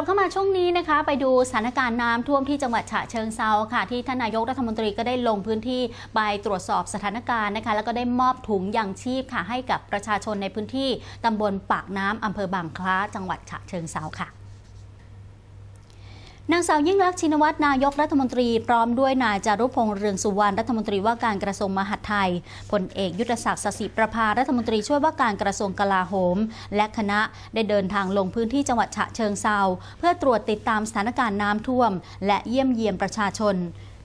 ลับเข้ามาช่วงนี้นะคะ ไปดูสถานการณ์น้ำท่วมที่จังหวัดฉะเชิงเซาค่ะ ที่ท่านนายกรัฐมนตรีก็ได้ลงพื้นที่ไปตรวจสอบสถานการณ์นะคะ แล้วก็ได้มอบถุงยางชีพค่ะให้กับประชาชนในพื้นที่ตำบลปากน้ำอำเภอบางคล้า จังหวัดฉะเชิงเซาค่ะ นางสาวยิ่งลักษณ์ชินวัตรนายกรัฐมนตรี พร้อมด้วยนายจารุพงษ์เรืองสุวรรณรัฐมนตรีว่าการกระทรวงมหาดไทยพลเอกยุทธศักดิ์สสิประภารัฐมนตรีช่วยว่าการกระทรวงกลาโหม และคณะได้เดินทางลงพื้นที่จังหวัดฉะเชิงเซาเพื่อตรวจติดตามสถานการณ์น้ำท่วม และเยี่ยมเยียมประชาชน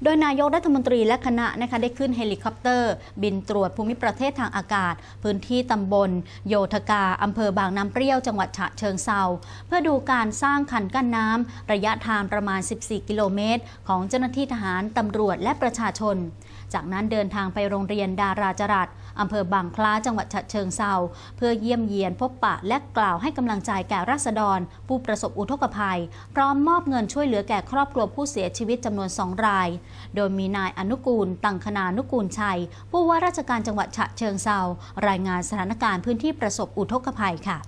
โดยนายกรัฐมนตรีและคณะนะคะได้ขึ้นเฮลิคอปเตอร์ บินตรวจภูมิประเทศทางอากาศ พื้นที่ตำบล โยธกาอำเภอบางน้ำเปรี้ยวจังหวัดฉะเชิงเซาเพื่อดูการสร้างคันกั้นน้ำระยะทางประมาณ 14 กิโลเมตร ของเจ้าหน้าที่ทหารตำรวจและประชาชน จากนั้นเดินทางไปโรงเรียนดาราจรัสอำเภอบางคล้าจังหวัดฉะเชิงเซาเพื่อเยี่ยมเยียนพบปะและกล่าวให้กำลังใจแก่ราษฎร ผู้ประสบอุทกภัย พร้อมมอบเงินช่วยเหลือแก่ครอบครัวผู้เสียชีวิตจำนวนสองราย โดยมีนายอนุกูล ตังคณานุกูลชัย ผู้ว่าราชการจังหวัดฉะเชิงเซารายงานสถานการณ์พื้นที่ประสบอุทกภัยค่ะ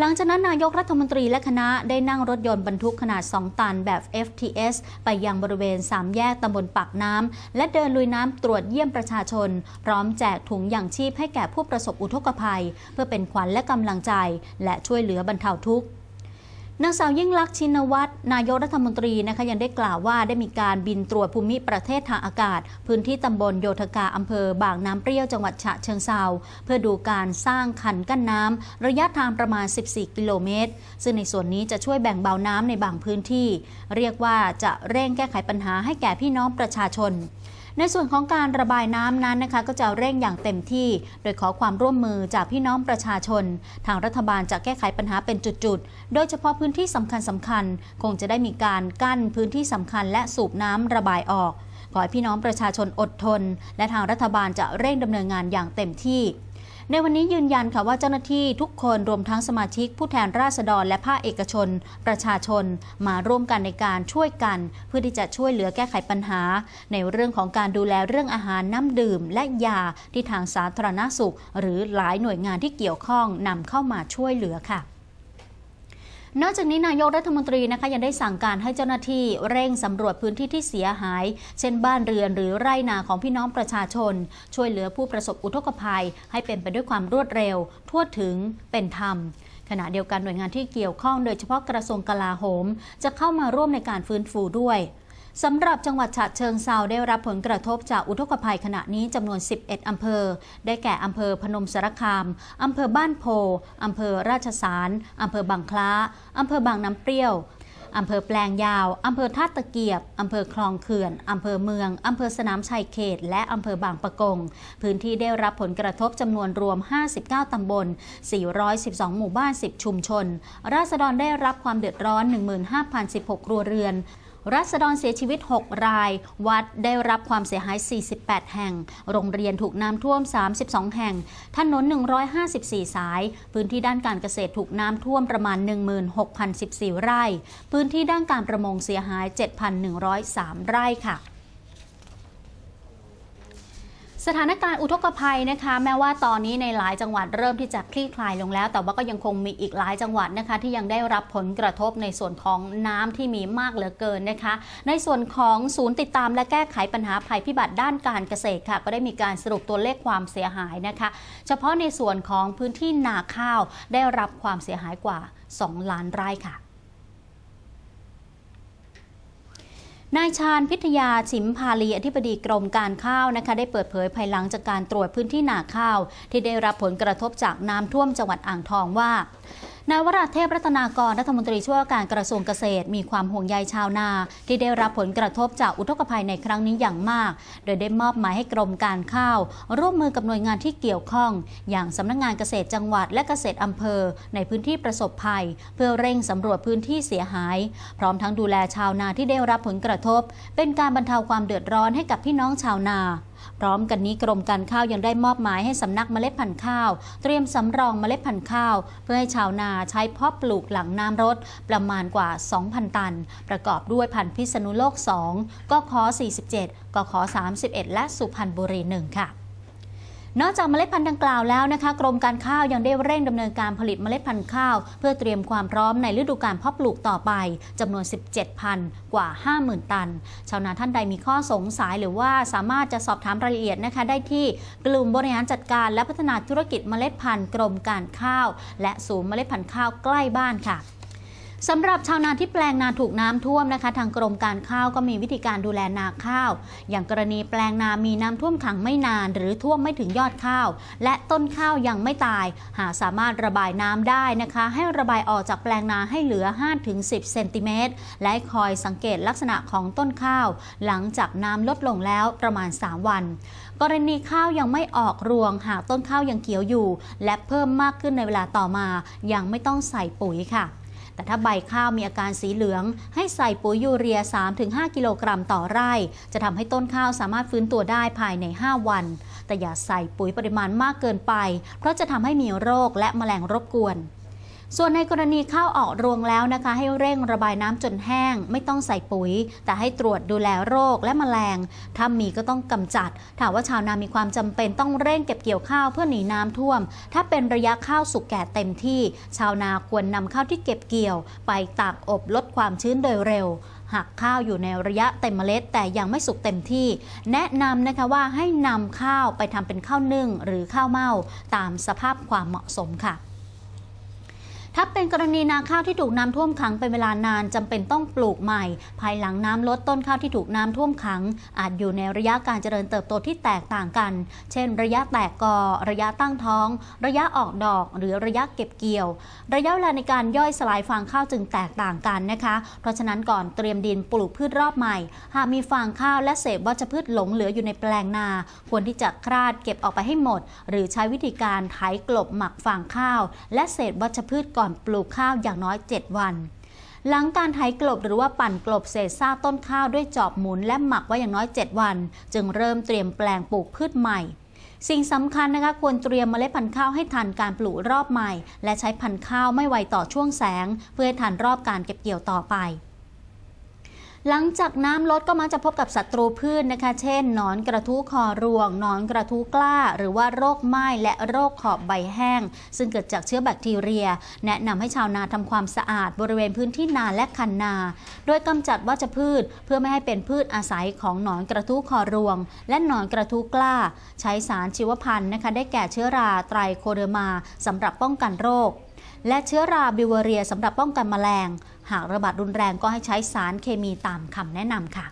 หลังจากนั้นนายกรัฐมนตรีและคณะได้นั่งรถยนต์บรรทุกขนาด 2 ตันแบบ FTS ไปยังบริเวณ 3 แยกตำบลปากน้ำและเดินลุยน้ำตรวจเยี่ยมประชาชน พร้อมแจกถุงยางชีพให้แก่ผู้ประสบอุทกภัย เพื่อเป็นขวัญและกำลังใจ และช่วยเหลือบรรเทาทุกข์ นางสาวยิ่งลักษณ์ชินวัตรนายกรัฐมนตรีนะคะยังได้กล่าวว่าได้มีการบินตรวจภูมิประเทศทางอากาศ พื้นที่ตำบลโยธกาอำเภอบางน้ำเปรี้ยวจังหวัดฉะเชิงเซาเพื่อดูการสร้างคันกั้นน้ำระยะทางประมาณ 14 กิโลเมตร ซึ่งในส่วนนี้จะช่วยแบ่งเบาน้ำในบางพื้นที่ เรียกว่าจะเร่งแก้ไขปัญหาให้แก่พี่น้องประชาชน ในส่วนของการระบายน้ำนั้นนะคะ ก็จะเร่งอย่างเต็มที่ โดยขอความร่วมมือจากพี่น้องประชาชน ทางรัฐบาลจะแก้ไขปัญหาเป็นจุดๆ โดยเฉพาะพื้นที่สำคัญสำคัญ คงจะได้มีการกั้นพื้นที่สำคัญ และสูบน้ำระบายออกขอให้พี่น้องประชาชนอดทน และทางรัฐบาลจะเร่งดำเนินงานอย่างเต็มที่ ในวันนี้ยืนยันค่ะว่าเจ้าหน้าที่ทุกคนรวมทั้งสมาชิก ผู้แทนราษฎรและภาคเอกชน ประชาชน มาร่วมกันในการช่วยกัน เพื่อที่จะช่วยเหลือแก้ไขปัญหา ในเรื่องของการดูแลเรื่องอาหารน้ำดื่ม และยาที่ทางสาธารณสุข หรือหลายหน่วยงานที่เกี่ยวข้องนำเข้ามาช่วยเหลือค่ะ นอกจากนี้นายกรัฐมนตรีนะคะยังได้สั่งการให้เจ้าหน้าที่เร่งสำรวจพื้นที่ที่เสียหาย เช่นบ้านเรือนหรือไร่นาของพี่น้องประชาชน ช่วยเหลือผู้ประสบอุทกภัย ให้เป็นไปด้วยความรวดเร็ว ทั่วถึงเป็นธรรมขณะเดียวกันหน่วยงานที่เกี่ยวข้องโดยเฉพาะกระทรวงกลาโหม จะเข้ามาร่วมในการฟื้นฟูด้วย สำหรับจังหวัดฉะเชิงเซาได้รับผลกระทบจากอุทกภัยขณะนี้จำนวน 11 อำเภอ ได้แก่อำเภอพนมสารคามอำเภอบ้านโพอำเภอราชสารอำเภอบางคล้าอำเภอบางน้ำเปรี้ยวอำเภอแปลงยาว อำเภอท่าตะเกียบ อำเภอคลองเขื่อน อำเภอเมือง อำเภอสนามชัยเขต และอำเภอบางปะกง พื้นที่ได้รับผลกระทบจำนวนรวม 59 ตำบล 412 หมู่บ้าน 10 ชุมชน ราษฎรได้รับความเดือดร้อน 15,016 ครัวเรือน รัษฎรเสียชีวิต 6 ราย วัดได้รับความเสียหาย 48 แห่ง โรงเรียนถูกน้ำท่วม 32 แห่ง ถนน 154 สาย พื้นที่ด้านการเกษตรถูกน้ำท่วมประมาณ 16,014 ไร่ พื้นที่ด้านการประมงเสียหาย 7,103 ไร่ค่ะ สถานการณ์อุทกภัยนะคะ แม้ว่าตอนนี้ในหลายจังหวัดเริ่มที่จะคลี่คลายลงแล้ว แต่ว่าก็ยังคงมีอีกหลายจังหวัดนะคะ ที่ยังได้รับผลกระทบในส่วนของน้ำที่มีมากเหลือเกินนะคะ ในส่วนของศูนย์ติดตามและแก้ไขปัญหาภัยพิบัติด้านการเกษตรค่ะ ก็ได้มีการสรุปตัวเลขความเสียหายนะคะ เฉพาะในส่วนของพื้นที่นาข้าวได้รับความเสียหายกว่า 2 ล้านไร่ค่ะ นายชาญพิทยาชิมพาลีอธิบดีกรมการข้าวนะคะ ได้เปิดเผยภายหลังจากการตรวจพื้นที่นาข้าว ที่ได้รับผลกระทบจากน้ำท่วมจังหวัดอ่างทองว่า นายวราเทพรัตนากรรัฐมนตรีช่วยว่าการกระทรวงเกษตร มีความห่วงใยชาวนา ที่ได้รับผลกระทบจากอุทกภัยในครั้งนี้อย่างมาก โดยได้มอบหมายให้กรมการข้าว ร่วมมือกับหน่วยงานที่เกี่ยวข้อง อย่างสำนักงานเกษตรจังหวัดและเกษตรอำเภอ ในพื้นที่ประสบภัย เพื่อเร่งสำรวจพื้นที่เสียหาย พร้อมทั้งดูแลชาวนาที่ได้รับผลกระทบ เป็นการบรรเทาความเดือดร้อนให้กับพี่น้องชาวนา ร้อมกันนี้กรมการข้าวยังได้มอบหมายให้สำนักเมล็ดพันธุ์ข้าว เตรียมสำรองเมล็ดพันธุ์ข้าว เพื่อให้ชาวนาใช้เพาะปลูกหลังน้ำรดประมาณกว่า 2,000 ตัน ประกอบด้วยพันธุ์พิษณุโลก 2กขอ47กขอ31 และสุพรรณบุรี 1 ค่ะ นอกจากเมล็ดพันธุ์ดังกล่าวแล้วนะคะ กรมการข้าวยังได้เร่งดำเนินการผลิตเมล็ดพันธุ์ข้าว เพื่อเตรียมความพร้อมในฤดูการเพาะปลูกต่อไปจำนวน 17พันกว่า 50,000 ตัน ชาวนาท่านใดมีข้อสงสัยหรือว่าสามารถจะสอบถามรายละเอียดนะคะ ได้ที่กลุ่มบริหารจัดการและพัฒนาธุรกิจเมล็ดพันธุ์กรมการข้าว และศูนย์เมล็ดพันธุ์ข้าวใกล้บ้านค่ะ สำหรับชาวนาที่แปลงนาถูกน้ำท่วมนะคะ ทางกรมการข้าวก็มีวิธีการดูแลนาข้าว อย่างกรณีแปลงนามีน้ำท่วมขังไม่นาน หรือท่วมไม่ถึงยอดข้าว และต้นข้าวยังไม่ตาย หากสามารถระบายน้ำได้นะคะ ให้ระบายออกจากแปลงนาให้เหลือ 5-10 เซนติเมตรและคอยสังเกตลักษณะของต้นข้าว หลังจากน้ำลดลงแล้วประมาณ 3 วัน กรณีข้าวยังไม่ออกรวง หากต้นข้าวยังเขียวอยู่ และเพิ่มมากขึ้นในเวลาต่อมา ยังไม่ต้องใส่ปุ๋ยค่ะ แต่ถ้าใบข้าวมีอาการสีเหลือง ให้ใส่ปุ๋ยยูเรีย 3-5 กิโลกรัมต่อไร่ จะทำให้ต้นข้าวสามารถฟื้นตัวได้ภายใน 5 วัน แต่อย่าใส่ปุ๋ยปริมาณมากเกินไป เพราะจะทำให้มีโรคและแมลงรบกวน ส่วนในกรณีข้าวออกรวงแล้วนะคะ ให้เร่งระบายน้ำจนแห้ง ไม่ต้องใส่ปุ๋ย แต่ให้ตรวจดูแลโรคและแมลง ถ้ามีก็ต้องกำจัด ถามว่าชาวนามีความจำเป็นต้องเร่งเก็บเกี่ยวข้าวเพื่อหนีน้ำท่วม ถ้าเป็นระยะข้าวสุกแก่เต็มที่ ชาวนาควรนำข้าวที่เก็บเกี่ยว ไปตากอบลดความชื้นโดยเร็วหากข้าวอยู่ในระยะเต็มเมล็ด แต่ยังไม่สุกเต็มที่ แนะนำนะคะว่าให้นำข้าวไปทำเป็นข้าวนึ่งหรือข้าวเม่าตามสภาพความเหมาะสมค่ะ ถ้าเป็นกรณีนาข้าวที่ถูกน้ำท่วมขังเป็นเวลานานจำเป็นต้องปลูกใหม่ ภายหลังน้ำลดต้นข้าวที่ถูกน้ำท่วมขัง อาจอยู่ในระยะการเจริญเติบโตที่แตกต่างกัน เช่น ระยะแตกกอ ระยะตั้งท้อง ระยะออกดอก หรือระยะเก็บเกี่ยว ระยะเวลาในการย่อยสลายฟางข้าวจึงแตกต่างกันนะคะ เพราะฉะนั้นก่อนเตรียมดินปลูกพืชรอบใหม่ หากมีฟางข้าวและเศษวัชพืชหลงเหลืออยู่ในแปลงนา ควรที่จะคลาดเก็บออกไปให้หมด หรือใช้วิธีการไถกลบหมักฟางข้าว และเศษวัชพืชก่อนปลูกข้าวอย่างน้อย 7 วัน หลังการไถกลบหรือว่าปั่นกลบเศษซากต้นข้าวด้วยจอบหมุนและหมักไว้อย่างน้อย 7 วัน จึงเริ่มเตรียมแปลงปลูกพืชใหม่ สิ่งสำคัญนะคะควรเตรียมเมล็ดพันธุ์ข้าวให้ทันการปลูกรอบใหม่ และใช้พันธุ์ข้าวไม่ไวต่อช่วงแสง เพื่อให้ทันรอบการเก็บเกี่ยวต่อไป หลังจากน้ำลดก็มักจะพบกับศัตรูพืชนะคะ เช่นหนอนกระทู้คอรวงหนอนกระทู้กล้า หรือว่าโรคไหม้และโรคขอบใบแห้ง ซึ่งเกิดจากเชื้อแบคทีเรีย แนะนำให้ชาวนาทำความสะอาดบริเวณพื้นที่นาและคันนา โดยกำจัดวัชพืช เพื่อไม่ให้เป็นพืชอาศัยของหนอนกระทู้คอรวง และหนอนกระทู้กล้า ใช้สารชีวพันธุ์นะคะ ได้แก่เชื้อราไตรโคเดอร์มาสำหรับป้องกันโรค และเชื้อราบิวเวเรียสำหรับป้องกันแมลง หากระบาดรุนแรงก็ให้ใช้สารเคมีตามคำแนะนำค่ะ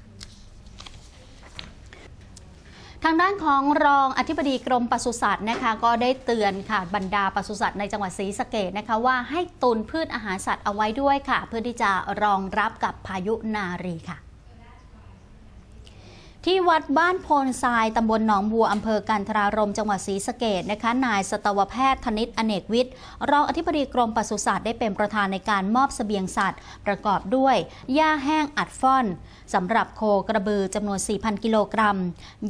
ทางด้านของรองอธิบดีกรมปศุสัตว์นะคะ ก็ได้เตือนค่ะบรรดาปศุสัตว์ในจังหวัดศรีสะเกดนะคะว่าให้ตุนพืชอาหารสัตว์เอาไว้ด้วยค่ะ เพื่อที่จะรองรับกับพายุนารีค่ะ ที่วัดบ้านโพนทรายตำบลหนองบัวอำเภอกันทรารมจังหวัดศรีสะเกดนะคะ นายสตวแพทย์ธนิตอเนกวิทย์รองอธิบดีกรมปศุสัตว์ได้เป็นประธานในการมอบเสบียงสัตว์ ประกอบด้วยหญ้าแห้งอัดฟ่อนสำหรับโคกระบือจำนวน 4,000 กิโลกรัม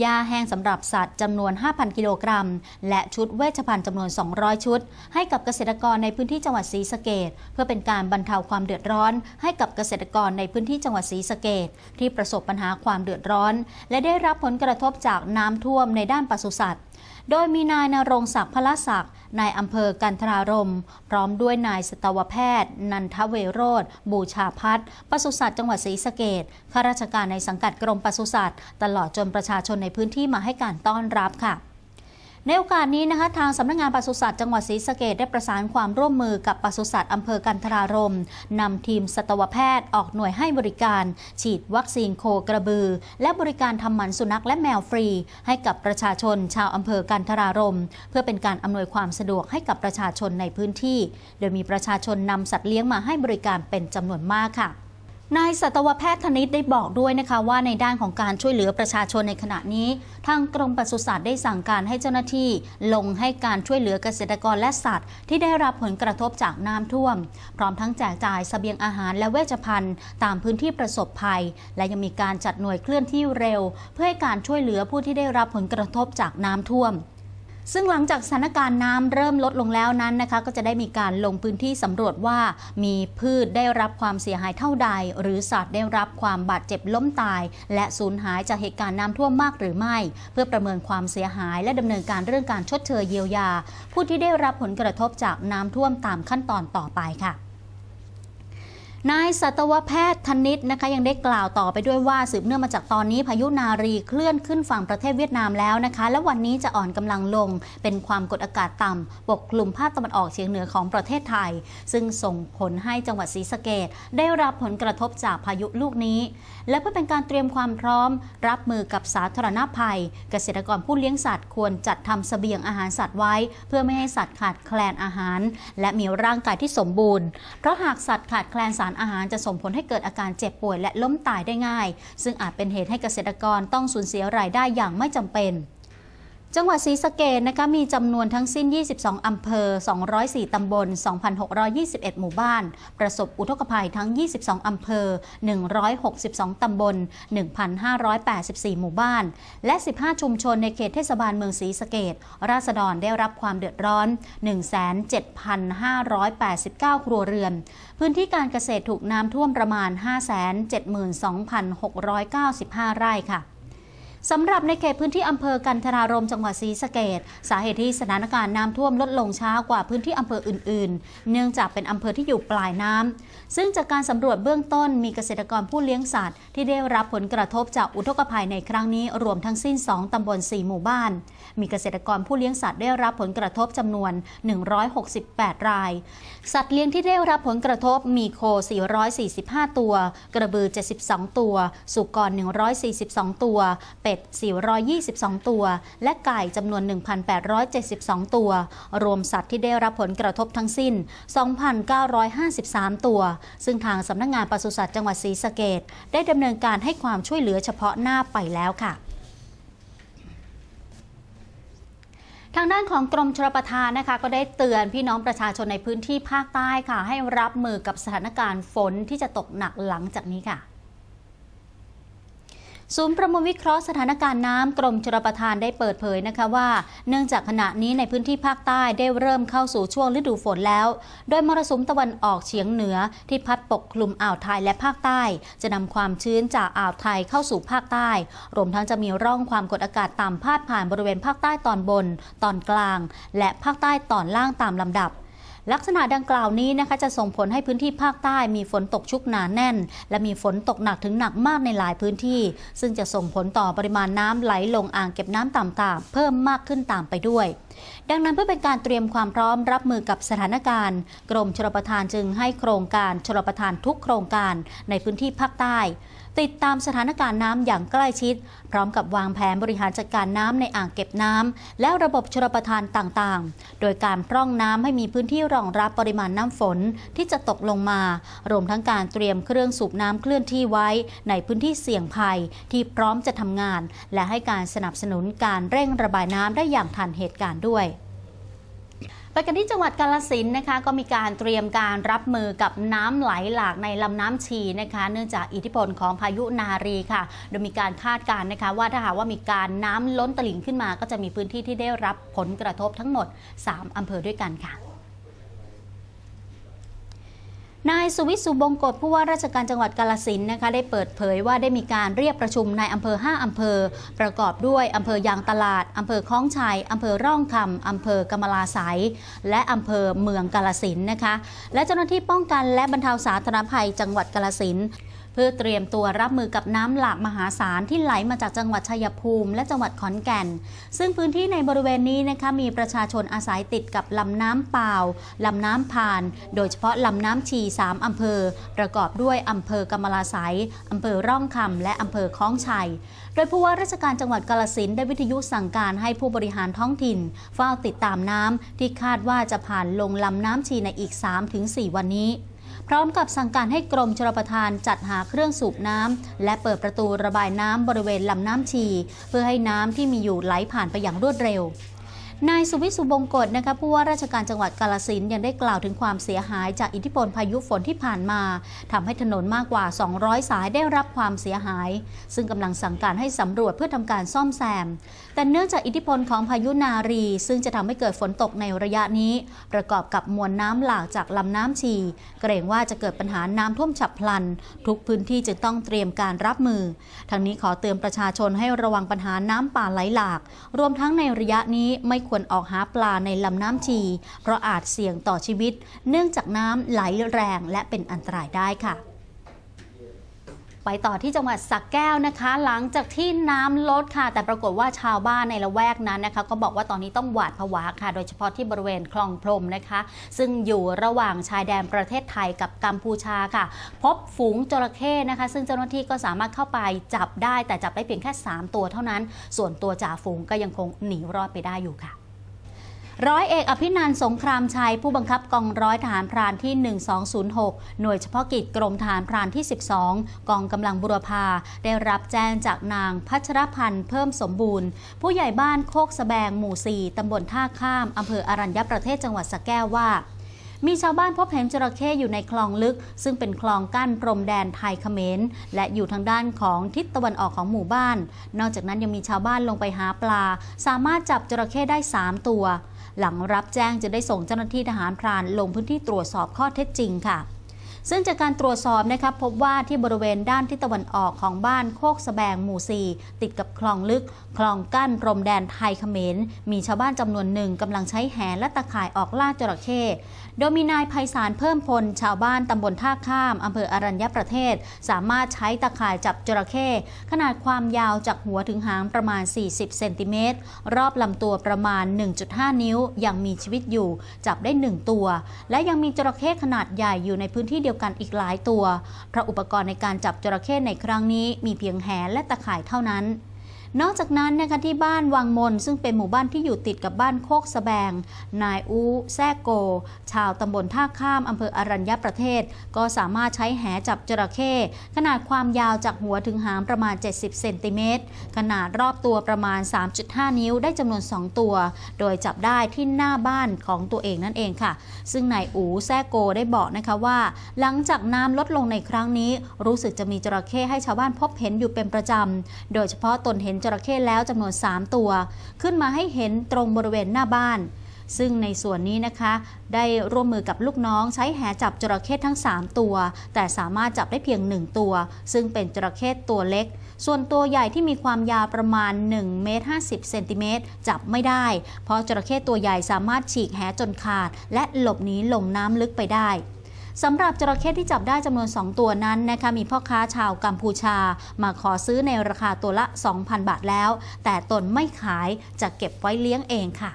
หญ้าแห้งสำหรับสัตว์จำนวน 5,000 กิโลกรัม และชุดเวชภัณฑ์จำนวน 200 ชุด ให้กับเกษตรกรในพื้นที่จังหวัดศรีสะเกดเพื่อเป็นการบรรเทาความเดือดร้อน ให้กับเกษตรกรในพื้นที่จังหวัดศรีสะเกดที่ประสบปัญหาความเดือดร้อนและได้รับผลกระทบจากน้ำท่วมในด้านปศุสัตว์ โดยมีนายนรงศักดิ์พละศักดิ์นายอำเภอกันทรารม พร้อมด้วยนายสตวแพทย์ นันทเวโรธบูชาพัฒน์ปศุสัตว์จังหวัดศรีสะเกดข้าราชการในสังกัดกรมปศุสัตว์ ตลอดจนประชาชนในพื้นที่มาให้การต้อนรับค่ะ ในโอกาสนี้นะคะทางสำนักงานปศุสัตว์จังหวัดศรีสะเกดได้ประสานความร่วมมือกับปศุสัตว์อำเภอกันทรารมนำทีมสัตวแพทย์ออกหน่วยให้บริการ ฉีดวัคซีนโคกระบือ และบริการทำหมันสุนัขและแมวฟรี ให้กับประชาชนชาวอำเภอกันทรารมเพื่อเป็นการอำนวยความสะดวกให้กับประชาชนในพื้นที่ โดยมีประชาชนนำสัตว์เลี้ยงมาให้บริการเป็นจำนวนมากค่ะ นายสัตวแพทย์ธนิตได้บอกด้วยนะคะว่าในด้านของการช่วยเหลือประชาชนในขณะนี้ ทางกรมปศุสัตว์ได้สั่งการให้เจ้าหน้าที่ ลงให้การช่วยเหลือเกษตรกรและสัตว์ ที่ได้รับผลกระทบจากน้ำท่วม พร้อมทั้งแจกจ่ายเสบียงอาหารและเวชภัณฑ์ ตามพื้นที่ประสบภัย และยังมีการจัดหน่วยเคลื่อนที่เร็ว เพื่อให้การช่วยเหลือผู้ที่ได้รับผลกระทบจากน้ำท่วม ซึ่งหลังจากสถานการณ์น้ำเริ่มลดลงแล้วนั้นนะคะ ก็จะได้มีการลงพื้นที่สำรวจว่ามีพืชได้รับความเสียหายเท่าใด หรือสัตว์ได้รับความบาดเจ็บล้มตาย และสูญหายจากเหตุการณ์น้ำท่วมมากหรือไม่ เพื่อประเมินความเสียหายและดำเนินการเรื่องการชดเชยเยียวยา ผู้ที่ได้รับผลกระทบจากน้ำท่วมตามขั้นตอนต่อไปค่ะ นายสัตวแพทย์ธนิตนะคะยังได้กล่าวต่อไปด้วยว่าสืบเนื่องมาจากตอนนี้พายุนารีเคลื่อนขึ้นฝั่งประเทศเวียดนามแล้วนะคะ และวันนี้จะอ่อนกำลังลง เป็นความกดอากาศต่ำปกคลุมภาคตะวันออกเฉียงเหนือของประเทศไทย ซึ่งส่งผลให้จังหวัดศรีสะเกดได้รับผลกระทบจากพายุลูกนี้ และเพื่อเป็นการเตรียมความพร้อม รับมือกับสาธารณภัย เกษตรกรผู้เลี้ยงสัตว์ควรจัดทำเสบียงอาหารสัตว์ไว้ เพื่อไม่ให้สัตว์ขาดแคลนอาหาร และมีร่างกายที่สมบูรณ์เพราะหากสัตว์ขาดแคลนสารอาหารจะส่งผลให้เกิดอาการเจ็บป่วยและล้มตายได้ง่าย ซึ่งอาจเป็นเหตุให้เกษตรกรต้องสูญเสียรายได้อย่างไม่จำเป็น จังหวัดศรีสะเกดนะคะมีจำนวนทั้งสิ้น 22 อำเภอ 204 ตำบล 2,621 หมู่บ้าน ประสบอุทกภัยทั้ง 22 อำเภอ 162 ตำบล 1,584 หมู่บ้าน และ 15 ชุมชนในเขตเทศบาลเมืองศรีสะเกดราษฎรได้รับความเดือดร้อน 17,589 ครัวเรือน พื้นที่การเกษตรถูกน้ำท่วมประมาณ 572,695 ไร่ค่ะ สำหรับในเขตพื้นที่อำเภอกันทรารมจังหวัดศรีสะเกดสาเหตุที่สถานการณ์น้ำท่วมลดลงช้ากว่าพื้นที่อำเภออื่น ๆ เนื่องจากเป็นอำเภอที่อยู่ปลายน้ำ ซึ่งจากการสำรวจเบื้องต้นมีเกษตรกรผู้เลี้ยงสัตว์ ที่ได้รับผลกระทบจากอุทกภัยในครั้งนี้รวมทั้งสิ้น 2 ตำบล 4 หมู่บ้าน มีเกษตรกรผู้เลี้ยงสัตว์ได้รับผลกระทบจำนวน 168 ราย สัตว์เลี้ยงที่ได้รับผลกระทบมีโค 445 ตัว กระบือ 72 ตัว สุกร 142 ตัว เป็ด 422 ตัว และไก่จำนวน 1,872 ตัว รวมสัตว์ที่ได้รับผลกระทบทั้งสิ้น 2,953 ตัวซึ่งทางสำนักงงานปศุสัตว์จังหวัดศรีสะเกดได้ดำเนินการให้ความช่วยเหลือเฉพาะหน้าไปแล้วค่ะทางด้านของกรมชลประทานนะคะ ก็ได้เตือนพี่น้องประชาชนในพื้นที่ภาคใต้ค่ะ ให้รับมือกับสถานการณ์ฝนที่จะตกหนักหลังจากนี้ค่ะ ศูนย์ประมวลวิเคราะห์สถานการณ์น้ำกรมชลประทานได้เปิดเผยนะคะว่า เนื่องจากขณะนี้ในพื้นที่ภาคใต้ได้เริ่มเข้าสู่ช่วงฤดูฝนแล้ว โดยมรสุมตะวันออกเฉียงเหนือที่พัดปกคลุมอ่าวไทยและภาคใต้ จะนำความชื้นจากอ่าวไทยเข้าสู่ภาคใต้ รวมทั้งจะมีร่องความกดอากาศต่ำพาดผ่านบริเวณภาคใต้ตอนบน ตอนกลาง และภาคใต้ตอนล่างตามลำดับ ลักษณะดังกล่าวนี้นะคะจะส่งผลให้พื้นที่ภาคใต้มีฝนตกชุกหนาแน่น และมีฝนตกหนักถึงหนักมากในหลายพื้นที่ ซึ่งจะส่งผลต่อปริมาณน้ำไหลลงอ่างเก็บน้ำต่ำๆเพิ่มมากขึ้นตามไปด้วย ดังนั้นเพื่อเป็นการเตรียมความพร้อมรับมือกับสถานการณ์ กรมชลประทานจึงให้โครงการชลประทานทุกโครงการในพื้นที่ภาคใต้ ติดตามสถานการณ์น้ำอย่างใกล้ชิด พร้อมกับวางแผนบริหารจัดการน้ำในอ่างเก็บน้ำและระบบชลประทานต่างๆ โดยการพร่องน้ำให้มีพื้นที่รองรับปริมาณน้ำฝนที่จะตกลงมา รวมทั้งการเตรียมเครื่องสูบน้ำเคลื่อนที่ไว้ ในพื้นที่เสี่ยงภัยที่พร้อมจะทำงาน และให้การสนับสนุนการเร่งระบายน้ำได้อย่างทันเหตุการณ์ด้วย ไปกันที่จังหวัดกาลสินนะคะก็มีการเตรียมการรับมือกับน้ำไหลหลากในลำน้ำชีนะคะ เนื่องจากอิทธิพลของพายุนารีค่ะ โดยมีการคาดการณ์นะคะ ว่าถ้าหากว่ามีการน้ำล้นตลิ่งขึ้นมา ก็จะมีพื้นที่ที่ได้รับผลกระทบทั้งหมด 3อำเภอด้วยกันค่ะ นายสุวิทย์สุบงกฎผู้ว่าราชการจังหวัดกาลสินนะคะได้เปิดเผยว่าได้มีการเรียกประชุมในอำเภอ 5 อำเภอ ประกอบด้วยอำเภอยางตลาดอำเภอคล้องชัยอำเภอร่องคำอำเภอกำมะลาสายและอำเภอเมืองกาลสินนะคะ และเจ้าหน้าที่ป้องกันและบรรเทาสาธารณภัยจังหวัดกาลสิน เพื่อเตรียมตัวรับมือกับน้ำหลากมหาศาลที่ไหลมาจากจังหวัดชัยภูมิ และจังหวัดขอนแก่น ซึ่งพื้นที่ในบริเวณนี้นะคะมีประชาชนอาศัยติดกับลำน้ำเปล่าลำน้ำพาน โดยเฉพาะลำน้ำชี 3 อำเภอ ประกอบด้วยอำเภอกำมะลาไสยอำเภอร่องคำและอำเภอคล้องชัย โดยผู้ว่าราชการจังหวัดกาลสินได้วิทยุสั่งการให้ผู้บริหารท้องถิ่น เฝ้าติดตามน้ำที่คาดว่าจะผ่านลงลำน้ำชีในอีก 3-4 วันนี้ พร้อมกับสั่งการให้กรมชลประทานจัดหาเครื่องสูบน้ำและเปิดประตูระบายน้ำบริเวณลำน้ำชี เพื่อให้น้ำที่มีอยู่ไหลผ่านไปอย่างรวดเร็ว นายสุวิสุบงกฎนะคะผู้ว่าราชการจังหวัดกาลสินยังได้กล่าวถึงความเสียหายจากอิทธิพลพายุฝนที่ผ่านมาทำให้ถนนมากกว่า 200 สายได้รับความเสียหาย ซึ่งกำลังสั่งการให้สำรวจเพื่อทำการซ่อมแซม แต่เนื่องจากอิทธิพลของพายุนารี ซึ่งจะทำให้เกิดฝนตกในระยะนี้ ประกอบกับมวลน้ำหลากจากลำน้ำชี เกรงว่าจะเกิดปัญหาน้ำท่วมฉับพลัน ทุกพื้นที่จึงต้องเตรียมการรับมือ ทั้งนี้ขอเตือนประชาชนให้ระวังปัญหาน้ำป่าไหลหลาก รวมทั้งในระยะนี้ไม่ควรควรออกหาปลาในลำน้ำชี เพราะอาจเสี่ยงต่อชีวิต เนื่องจากน้ำไหลแรงและเป็นอันตรายได้ค่ะไปต่อที่จังหวัดสักแก้วนะคะ หลังจากที่น้ำลดค่ะ แต่ปรากฏว่าชาวบ้านในละแวกนั้นนะคะ ก็บอกว่าตอนนี้ต้องหวาดผวาค่ะ โดยเฉพาะที่บริเวณคลองพรมนะคะ ซึ่งอยู่ระหว่างชายแดนประเทศไทยกับกัมพูชาค่ะ พบฝูงจระเข้นะคะ ซึ่งเจ้าหน้าที่ก็สามารถเข้าไปจับได้ แต่จับได้เพียงแค่ 3 ตัวเท่านั้น ส่วนตัวจ่าฝูงก็ยังคงหนีรอดไปได้อยู่ค่ะ ร้อยเอกอภินันสงครามชัย ผู้บังคับกองร้อยทหารพรานที่ 1206 หน่วยเฉพาะกิจกรมทหารพรานที่ 12 กองกำลังบุรพา ได้รับแจ้งจากนางพัชรพันธ์เพิ่มสมบูรณ์ ผู้ใหญ่บ้านโคกสแบงหมู่ 4ตำบลท่าข้ามอำเภออรัญญประเทศจังหวัดสระแก้วว่ามีชาวบ้านพบเห็นจระเข้อยู่ในคลองลึก ซึ่งเป็นคลองกั้นพรมแดนไทยเขมร และอยู่ทางด้านของทิศตะวันออกของหมู่บ้าน นอกจากนั้นยังมีชาวบ้านลงไปหาปลา สามารถจับจระเข้ได้ 3 ตัว หลังรับแจ้งจะได้ส่งเจ้าหน้าที่ทหารพรานลงพื้นที่ตรวจสอบข้อเท็จจริงค่ะ ซึ่งจากการตรวจสอบนะครับพบว่าที่บริเวณด้านทิศตะวันออกของบ้านโคกสแบงหมู่ 4 ติดกับคลองลึก คลองกั้นพรมแดนไทยเขมร มีชาวบ้านจำนวนหนึ่งกำลังใช้แหและตะข่ายออกล่าจระเข้โดยมีนายไพศาลเพิ่มพล ชาวบ้านตำบลท่าข้ามอำเภออรัญญประเทศ สามารถใช้ตะข่ายจับจระเข้ขนาดความยาวจากหัวถึงหางประมาณ 40 เซนติเมตร รอบลำตัวประมาณ 1.5 นิ้ว ยังมีชีวิตอยู่ จับได้ 1 ตัว และยังมีจระเข้ขนาดใหญ่อยู่ในพื้นที่เดียวกันอีกหลายตัว เพราะอุปกรณ์ในการจับจระเข้ในครั้งนี้มีเพียงแหและตะข่ายเท่านั้น นอกจากนั้นนะคะที่บ้านวังมน ซึ่งเป็นหมู่บ้านที่อยู่ติดกับบ้านโคกสแบง นายอูแซโก ชาวตำบลท่าข้ามอำเภออรัญญประเทศ ก็สามารถใช้แหจับจระเข้ขนาดความยาวจากหัวถึงหางประมาณ 70 เซนติเมตร ขนาดรอบตัวประมาณ 3.5 นิ้วได้จำนวน 2 ตัว โดยจับได้ที่หน้าบ้านของตัวเองนั่นเองค่ะ ซึ่งนายอูแซโกได้บอกนะคะว่า หลังจากน้ำลดลงในครั้งนี้ รู้สึกจะมีจระเข้ให้ชาวบ้านพบเห็นอยู่เป็นประจำ โดยเฉพาะตนเห็นจระเข้แล้วจำนวน 3 ตัว ขึ้นมาให้เห็นตรงบริเวณหน้าบ้าน ซึ่งในส่วนนี้นะคะ ได้ร่วมมือกับลูกน้องใช้แหจับจระเข้ทั้ง 3 ตัว แต่สามารถจับได้เพียง 1 ตัว ซึ่งเป็นจระเข้ตัวเล็ก ส่วนตัวใหญ่ที่มีความยาวประมาณ1เมตร50เซนติเมตรจับไม่ได้ เพราะจระเข้ตัวใหญ่สามารถฉีกแหจนขาด และหลบหนีลงน้ำลึกไปได้ สำหรับจระเข้ที่จับได้จำนวน 2 ตัวนั้นนะคะมีพ่อค้าชาวกัมพูชา มาขอซื้อในราคาตัวละ 2,000 บาทแล้ว แต่ตนไม่ขายจะเก็บไว้เลี้ยงเองค่ะ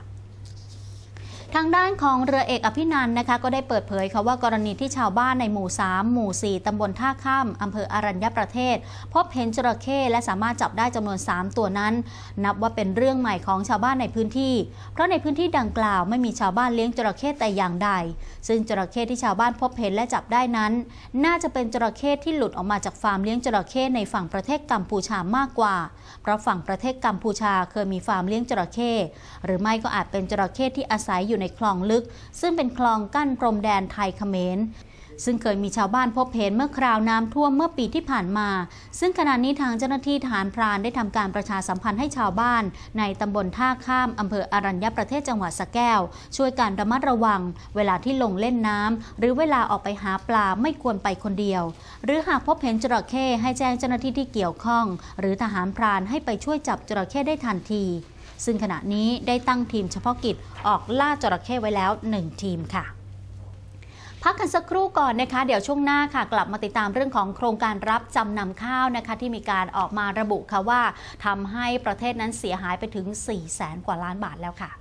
ทางด้านของเรือเอกอภินันนะคะก็ได้เปิดเผยค่ะว่ากรณีที่ชาวบ้านในหมู่ 3 หมู่ 4 ตำบลท่าข้ามอำเภออรัญญประเทศ พบเห็นจระเข้และสามารถจับได้จำนวน 3 ตัวนั้น นับว่าเป็นเรื่องใหม่ของชาวบ้านในพื้นที่ เพราะในพื้นที่ดังกล่าวไม่มีชาวบ้านเลี้ยงจระเข้แต่อย่างใด ซึ่งจระเข้ที่ชาวบ้านพบเห็นและจับได้นั้น น่าจะเป็นจระเข้ที่หลุดออกมาจากฟาร์มเลี้ยงจระเข้ในฝั่งประเทศกัมพูชามากกว่า เพราะฝั่งประเทศกัมพูชาเคยมีฟาร์มเลี้ยงจระเข้หรือไม่ก็อาจเป็นจระเข้ที่อาศัยอยู่ในคลองลึก ซึ่งเป็นคลองกั้นพรมแดนไทยเขมรซึ่งเคยมีชาวบ้านพบเห็นเมื่อคราวน้ำท่วมเมื่อปีที่ผ่านมา ซึ่งขณะนี้ทางเจ้าหน้าที่ทหารพรานได้ทำการประชาสัมพันธ์ให้ชาวบ้าน ในตำบลท่าข้ามอำเภออรัญญประเทศจังหวัดสะแก้ว ช่วยการระมัดระวัง เวลาที่ลงเล่นน้ำหรือเวลาออกไปหาปลาไม่ควรไปคนเดียว หรือหากพบเห็นจระเข้ให้แจ้งเจ้าหน้าที่ที่เกี่ยวข้อง หรือทหารพรานให้ไปช่วยจับจระเข้ได้ทันที ซึ่งขณะนี้ได้ตั้งทีมเฉพาะกิจออกล่าจระเข้ไว้แล้ว 1 ทีมค่ะพักกันสักครู่ก่อนนะคะเดี๋ยวช่วงหน้าค่ะ กลับมาติดตามเรื่องของโครงการรับจำนำข้าวนะคะ ที่มีการออกมาระบุค่ะว่าทำให้ประเทศนั้นเสียหายไปถึง 4 0 0แสนกว่าล้านบาทแล้วค่ะ